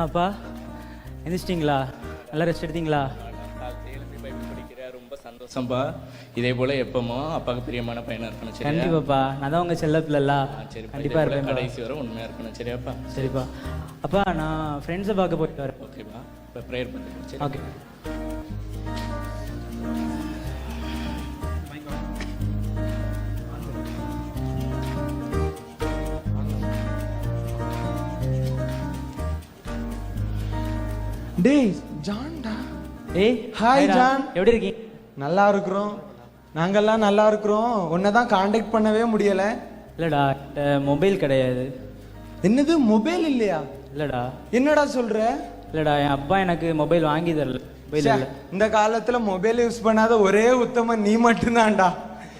ஆப்பா எந்திரிச்சிட்டிங்களா? நல்லா ரெஸ்ட் எடுத்தீங்களா? ரொம்ப சந்தோஷம்பா இதே போல எப்பமோ அப்பாவுக்கு பிரியமான பையனா இருக்கணும் சரியா? கண்டிப்பாப்பா. நான் தான் உங்கள் செல்ல பிள்ளைல போல இருப்பேன் கடைசி வரை உண்மையா இருக்கணும் சரியாப்பா? சரிப்பா. அப்பா நான் ஃப்ரெண்ட்ஸை பார்க்க போயிட்டு வரேன். ஓகேப்பா. இப்போ ப்ரேயர் சரி ஓகே டேய் ஜான்டா. ஏய் ஹாய்டா. John. எப்படி இருக்கீங்க? நல்லா இருக்கிறோம். நாங்கெல்லாம் நல்லா இருக்கிறோம். உன்னை தான் காண்டாக்ட் பண்ணவே முடியல. இல்லைடா மொபைல் கிடையாது. என்னது மொபைல் இல்லையா? இல்லைடா. என்னடா சொல்ற? இல்லைடா என் அப்பா எனக்கு மொபைல் வாங்கி தரல. இந்த காலத்துல மொபைல் யூஸ் பண்ணாத ஒரே உத்தமன் நீ மட்டும்தான்டா.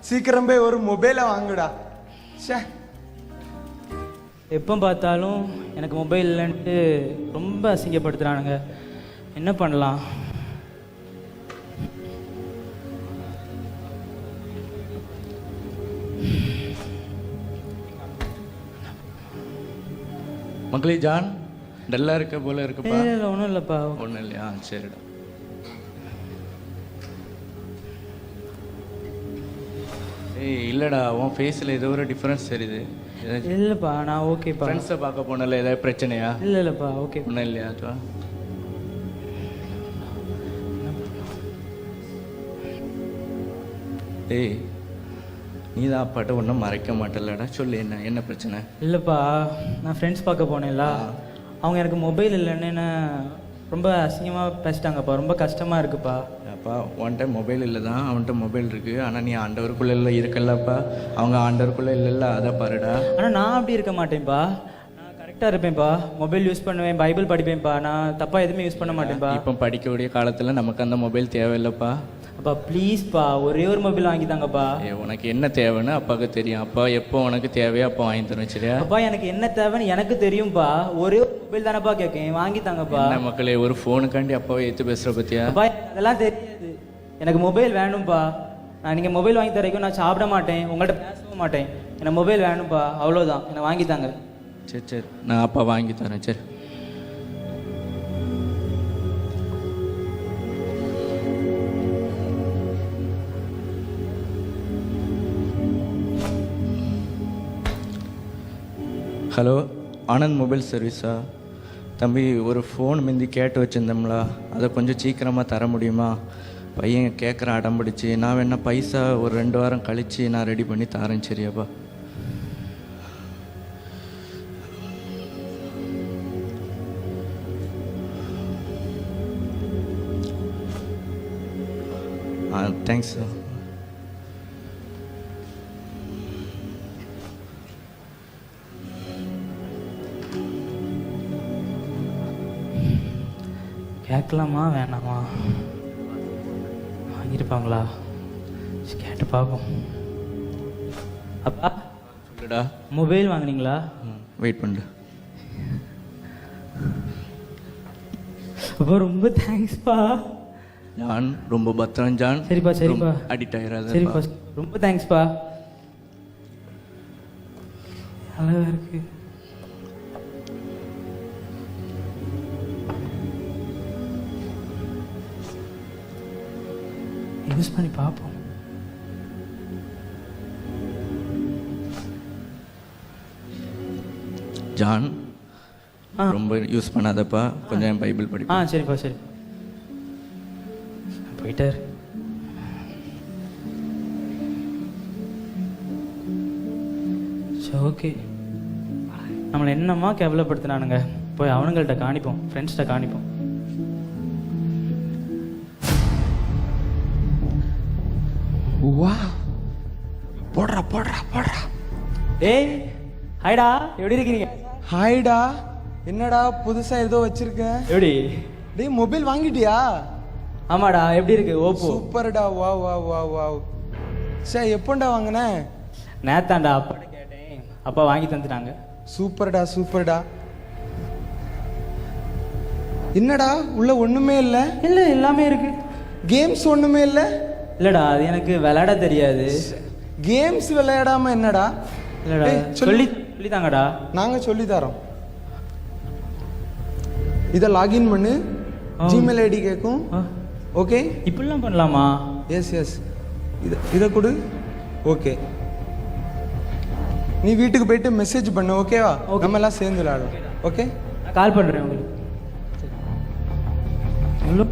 சீக்கிரம் போய் ஒரு மொபைலை வாங்குடா. ச்சே. எப்போ பார்த்தாலும் எனக்கு மொபைல் இல்லைன்ட்டு ரொம்ப அசிங்கப்படுத்துகிறானுங்க என்ன பண்ணலாம்? மக்களே ஜான் டல்லா இருக்க போல இருக்குப்பா. இல்லை ஒன்றும் இல்லைப்பா. ஒன்றும் இல்லையா? சரிடா. ஏய் இல்லடா உன் ஃபேஸில் ஏதோ ஒரு டிஃப்ரென்ஸ் தெரியுது. இல்லைப்பா நான் ஓகேப்பா. ஃப்ரெண்ட்ஸை பார்க்க போனல ஏதாவது பிரச்சனையா? இல்லை இல்லைப்பா ஓகே. ஒன்றும் இல்லையா ஜான் டேய் நீ தான் அப்பாட்ட ஒன்றும் மறைக்க மாட்டலடா சொல்லு என்ன என்ன பிரச்சனை? இல்லைப்பா நான் ஃப்ரெண்ட்ஸ் பார்க்க போனேன்ல. அவங்க எனக்கு மொபைல் இல்லைன்னு என்ன ரொம்ப அசிங்கமாக பேசிட்டாங்கப்பா ரொம்ப கஷ்டமாக இருக்குப்பா. அப்பா உன்கிட்ட மொபைல் இல்லை தான் அவன்கிட்ட மொபைல் இருக்குது ஆனால் நீ ஆண்டவருக்குள்ளே இல்லை இருக்கல்லப்பா அவங்க ஆண்டவருக்குள்ளே இல்லைல்ல அதை பாருடா. ஆனால் நான் அப்படி இருக்க மாட்டேன்ப்பா நான் கரெக்டாக இருப்பேன்ப்பா மொபைல் யூஸ் பண்ணுவேன் பைபிள் படிப்பேன்ப்பா நான் தப்பாக எதுவுமே யூஸ் பண்ண மாட்டேன்ப்பா இப்போ படிக்கக்கூடிய காலத்தில் நமக்கு அந்த மொபைல் தேவையில்லைப்பா. அப்பா ப்ளீஸ்ப்பா ஒரே ஒரு மொபைல் வாங்கி தாங்கப்பா ஏ உனக்கு என்ன தேவைன்னு அப்பாவுக்கு தெரியும். அப்பா எப்போ உனக்கு தேவையோ அப்போ வாங்கி தரேன் சரியா? அப்பா எனக்கு என்ன தேவைன்னு எனக்கு தெரியும்பா. ஒரே ஒரு மொபைல் தானப்பா கேட்கேன்? வாங்கி தாங்கப்பா என்ன மக்களே ஒரு ஃபோனுக்காண்டி அப்பாவை ஏற்று பேசுகிற அப்பா எனக்கு அதெல்லாம் தெரியாது. எனக்கு மொபைல் வேணும்ப்பா நான் நீங்கள் மொபைல் வாங்கி தர வரைக்கும் நான் சாப்பிட மாட்டேன். உங்கள்கிட்ட பேசவும் மாட்டேன். எனக்கு மொபைல் வேணும்ப்பா அவ்வளோதான் எனக்கு வாங்கி தாங்க சரி சரி. நான் அப்பா வாங்கி தரேன். சரி. ஹலோ? ஆனந்த் மொபைல் சர்வீஸா தம்பி ஒரு ஃபோன் மிந்தி கேட்டு வச்சுருந்தோம்ல அதை கொஞ்சம் சீக்கிரமாக தர முடியுமா? பையன் கேட்குற அடம் பிடிச்சி நான் வேணா பைசா ஒரு ரெண்டு வாரம் கழித்து நான் ரெடி பண்ணி தரேன் சரியாப்பா? ஆ தேங்க்ஸ் சார் கேட்கலாமா? வேணாமா? வாங்கியிருப்பாங்களா? கேட்டு பார்ப்போம். அப்பா சொல்லுடா. மொபைல் வாங்குனீங்களா? வெயிட் பண்ணு. அப்பா ரொம்ப தேங்க்ஸ்ப்பா. ஜான் ரொம்ப பத்திரம் ஜான். சரிப்பா சரிப்பா. அடிக்ட் ஆயிடாத சரிப்பா ரொம்ப தேங்க்ஸ்ப்பா. அழகா இருக்கு. யூஸ் பண்ணி பார்ப்போம் ஜான். ரொம்ப யூஸ் பண்ணாதப்பா. கொஞ்சம் பைபிள் படி ஆ சரிப்பா சரி. போயிட்டார். சரி ஓகே. நம்மளை என்னம்மா கேவலப்படுத்தினானுங்க? போய் அவனுங்கள்ட்ட காணிப்போம். ஃப்ரெண்ட்ஸ்கிட்ட காணிப்போம். ஏய் ஹாய்டா எப்படி இருக்கீங்க? ஹாய்டா என்னடா புதுசா ஏதோ வச்சிருக்க? எப்படி? டேய் மொபைல் வாங்கிட்டியா? ஆமாடா எப்படி இருக்கு ஓப்போ? சூப்பர்டா வா வா வா வா சே எப்போண்டா வாங்கின? நேத்தாண்டா அப்பாட்ட கேட்டேன். அப்பா வாங்கி தந்துட்டாங்க. சூப்பர்டா சூப்பர்டா. என்னடா உள்ள ஒண்ணுமே இல்ல? இல்லை எல்லாமே இருக்கு. கேம்ஸ் ஒண்ணுமே இல்ல? இல்லடா அது எனக்கு விளையாட தெரியாது. கேம்ஸ் விளையாடாம என்னடா? இல்லடா. சொல்லு. சொல்லி தாங்கடா நாங்க சொல்லி தரோம் இதை லாகின் பண்ணு. ஜிமெயில் ஐடி கேட்கும் ஓகே இப்படிலாம் பண்ணலாமா? எஸ் எஸ் இதை இதை கொடு. ஓகே நீ வீட்டுக்கு போயிட்டு மெசேஜ் பண்ணு ஓகேவா. நம்ம எல்லாம் சேர்ந்து விளையாடும் ஓகே கால் பண்ணுறேன் உங்களுக்கு.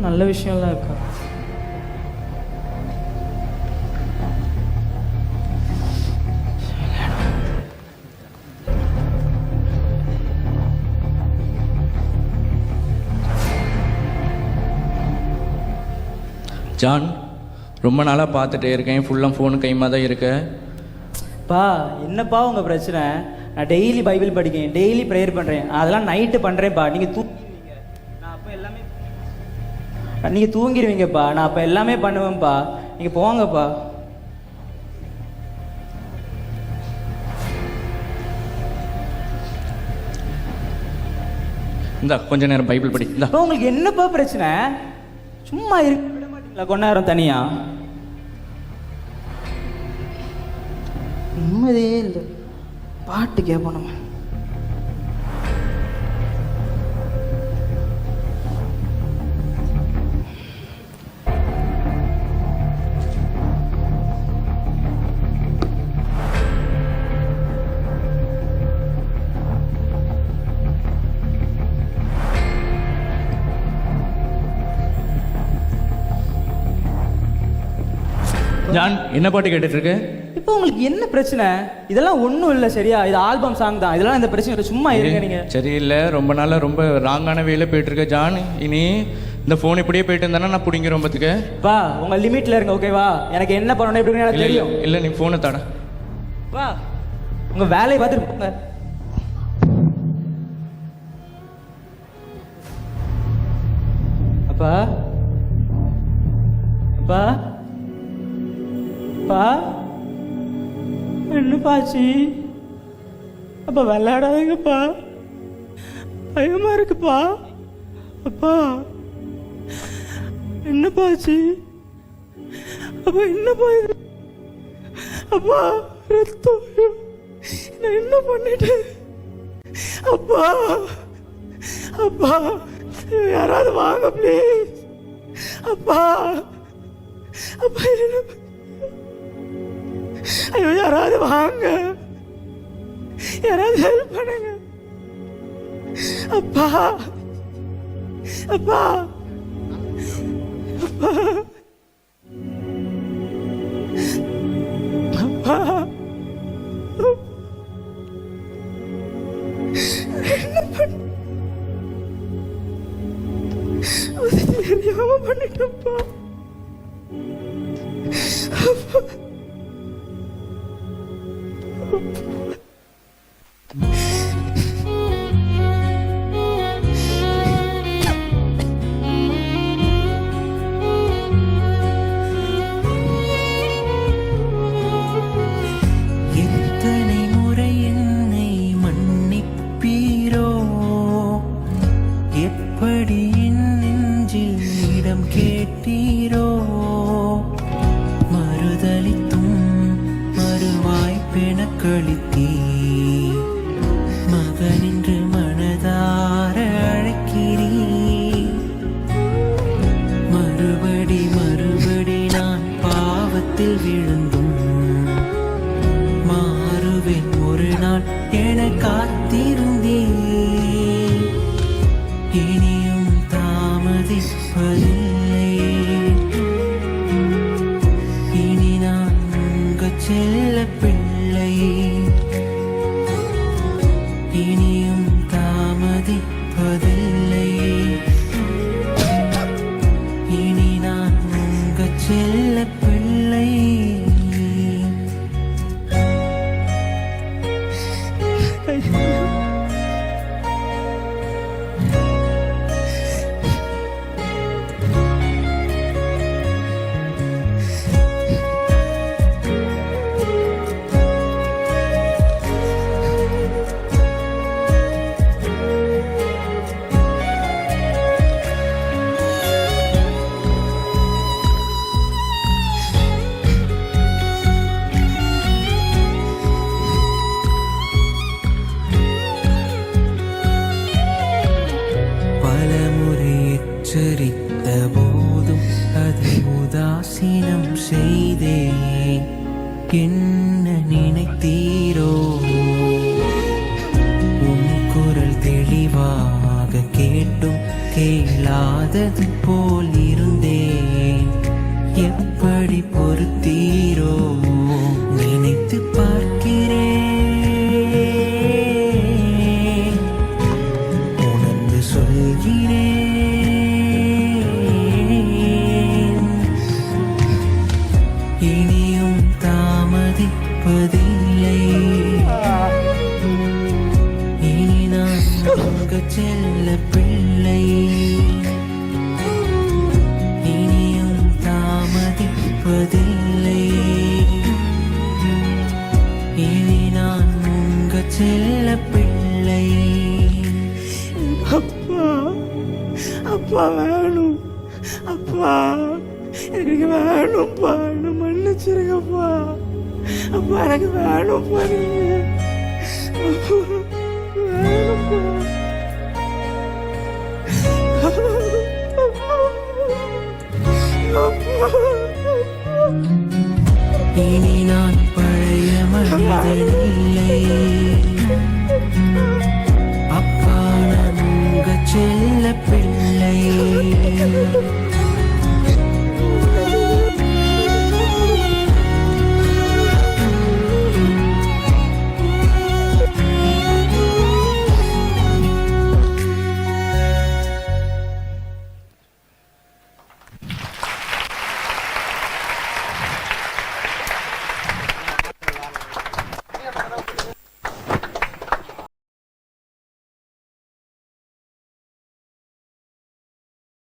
நல்ல விஷயம்லாம் இருக்கா? ஜான் ரொம்ப நாளாக பார்த்துட்டே இருக்கேன். ஃபுல்லாக ஃபோன் கைமா தான் இருக்க. பா என்னப்பா உங்கள் பிரச்சனை? நான் டெய்லி பைபிள் படிக்கேன். டெய்லி ப்ரேயர் பண்ணுறேன் அதெல்லாம் நைட்டு பண்ணுறேன்ப்பா நீங்கள் தூங்கிடுவீங்க நான் அப்போ எல்லாமே நீங்கள் தூங்கிடுவீங்கப்பா. நான் அப்போ எல்லாமே பண்ணுவேன்ப்பா நீங்கள் போங்கப்பா. இந்தா கொஞ்ச நேரம் பைபிள் படி. உங்களுக்கு என்னப்பா பிரச்சனை? சும்மா இருக்க இல்லை மாட்டீங்களா நேரம் தனியா? நிம்மதியே இல்லை. பாட்டு கேட்போம் நம்ம. ஜான் என்ன பாட்டு கேட்டுட்டு இருக்க இப்போ உங்களுக்கு என்ன பிரச்சனை? இதெல்லாம் ஒன்றும் இல்லை சரியா? இது ஆல்பம் சாங் தான். இதெல்லாம் இந்த பிரச்சனை இல்லை சும்மா இருங்க நீங்க. சரியில்லை. ரொம்ப நாளாக ரொம்ப ராங்கான வேலை போயிட்டு இருக்க ஜான் இனி இந்த ஃபோன் இப்படியே போயிட்டு இருந்தானா? நான் பிடிங்கிறோம் பார்த்துக்க பா உங்க லிமிட்ல இருங்க ஓகேவா எனக்கு என்ன பண்ணணும் எப்படின்னு எனக்கு தெரியும். இல்லை நீ ஃபோனை தட. வா உங்க வேலையை பார்த்துட்டு போங்க. அப்பா? அப்பா? அப்பா என்னப்பாச்சு? அப்பா விளையாடாதீங்கப்பா. பயமா இருக்குப்பா. அப்பா என்னப்பாச்சு? அப்பா என்னப்பா இது? அப்பா ரத்தம் நான் என்ன பண்ணிட்டேன்? அப்பா அப்பா யாராவது வாங்க ப்ளீஸ் அப்பா அப்பா என்ன ஐயோ யாராவது வாங்க. யாராவது ஹெல்ப் பண்ணுங்க. அப்பா. அப்பா. அப்பா. இனியும் தாமதிப்பதில்லை. என்ன நினைத்தீரோ? உன் குரல் தெளிவாக கேட்டும் கேளாதது போ. இனி நான் உங்க செல்ல பிள்ளை. அப்பா அப்பா வேணும். அப்பா எனக்கு வேணும்ப்பா. என்ன மன்னிச்சிருங்கப்பா. அப்பா எனக்கு வேணும்ப்பா நீங்க அப்பா, வேணும்ப்பா.